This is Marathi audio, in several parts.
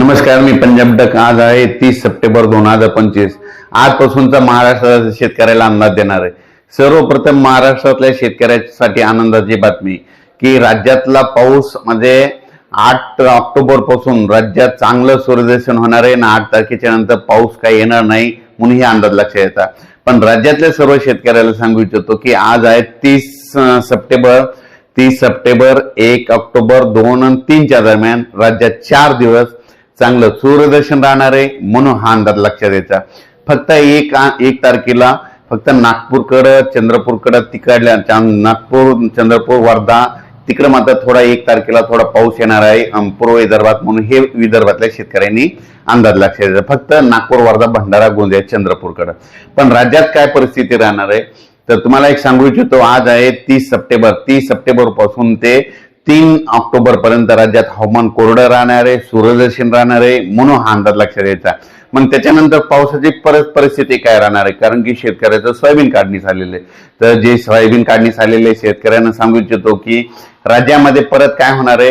नमस्कार मी पंजाब डक. आज आहे तीस सप्टेंबर दोन हजार पंचवीस. आजपासूनचा महाराष्ट्राच्या शेतकऱ्याला अंदाज देणार आहे. सर्वप्रथम महाराष्ट्रातल्या शेतकऱ्यासाठी आनंदाची बातमी की राज्यातला पाऊस म्हणजे आठ ऑक्टोबरपासून राज्यात चांगलं सूर्यदर्शन होणार आहे आणि आठ तारखेच्या नंतर पाऊस काही येणार नाही म्हणून हे अंदाज लक्षात येतात पण राज्यातल्या सर्व शेतकऱ्याला सांगू इच्छितो की आज आहे तीस सप्टेंबर. तीस सप्टेंबर एक ऑक्टोबर दोन आणि तीनच्या दरम्यान राज्यात चार दिवस चांगलं सूर्यदर्शन राहणार आहे म्हणून हा अंदाज लक्षात यायचा. फक्त एक एक तारखेला फक्त नागपूरकडं चंद्रपूरकडं तिकडल्या नागपूर चंद्रपूर वर्धा तिकडं मात्र थोडा एक तारखेला थोडा पाऊस येणार आहे पूर्व विदर्भात म्हणून हे विदर्भातल्या शेतकऱ्यांनी अंदाज लक्षात द्यायचा फक्त नागपूर वर्धा भंडारा गोंदिया चंद्रपूरकडं. पण राज्यात काय परिस्थिती राहणार आहे? तर तुम्हाला एक सांगू इच्छितो आज आहे तीस सप्टेंबर. तीस सप्टेंबरपासून ते तीन ऑक्टोबर पर्यंत राज्यात हवामान कोरडं राहणार आहे सूर्यदर्शन राहणार आहे म्हणून हा अंदाज लक्षात द्यायचा मग त्याच्यानंतर पावसाची परत परिस्थिती काय राहणार आहे? कारण की शेतकऱ्याचं सोयाबीन काढणी झालेलं आहे. तर जे सोयाबीन काढणी झालेले शेतकऱ्यांना सांगू इच्छितो की राज्यामध्ये परत काय होणार आहे?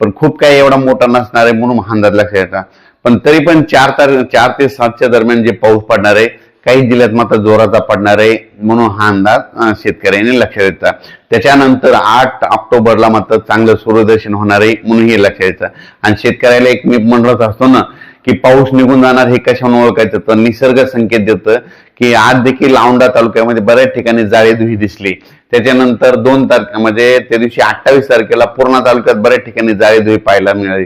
पण खूप काही एवढा मोठा नसणार आहे म्हणून हा अंदाज लक्षाचा पण तरी पण चार तार चार ते सातच्या दरम्यान जे पाऊस पडणार आहे काही जिल्ह्यात मात्र जोराचा पडणार आहे म्हणून हा अंदाज शेतकऱ्यांनी लक्षात येतात त्याच्यानंतर आठ ऑक्टोबरला मात्र चांगलं सूर्यदर्शन होणार आहे म्हणून हे लक्षात येतं आणि शेतकऱ्याला एक मी म्हणत असतो ना की पाऊस निघून जाणार हे कशाने ओळखायचं? तर निसर्ग संकेत देतं की आज देखील औंढा तालुक्यामध्ये बऱ्याच ठिकाणी जाळीधुही दिसली. त्याच्यानंतर दोन तारखे म्हणजे त्या दिवशी अठ्ठावीस तारखेला पूर्णा तालुक्यात बऱ्याच ठिकाणी जाळी धुळी पाहायला मिळाली.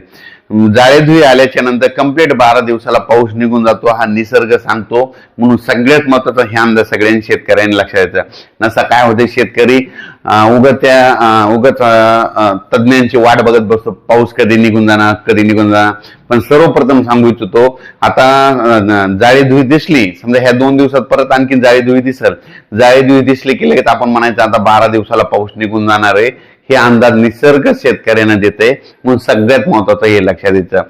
जाळेधुई आल्याच्यानंतर कंप्लीट बारा दिवसाला पाऊस निघून जातो. हा निसर्ग सांगतो. म्हणून सगळ्यात महत्त्वाचा हे अंदाज सगळ्यांनी शेतकऱ्यांनी लक्षात यायचा नसा काय होते शेतकरी? अं, उगाच त्या उगाच तज्ज्ञांची वाट बघत बसतो. पाऊस कधी निघून जाणार कधी निघून जाणार? पण सर्वप्रथम सांगू इच्छितो आता जाळेधुई दिसली. समजा ह्या दोन दिवसात परत आणखी जाळेधुई दिसल. जाळेधुई दिसली की लगेच आपण म्हणायचं आता बारा दिवसाला पाऊस निघून जाणार आहे. हे अंदाज निसर्ग शेतकऱ्यांना देते म्हणून सगळ्यात महत्वाचं हे लक्षात द्यायचं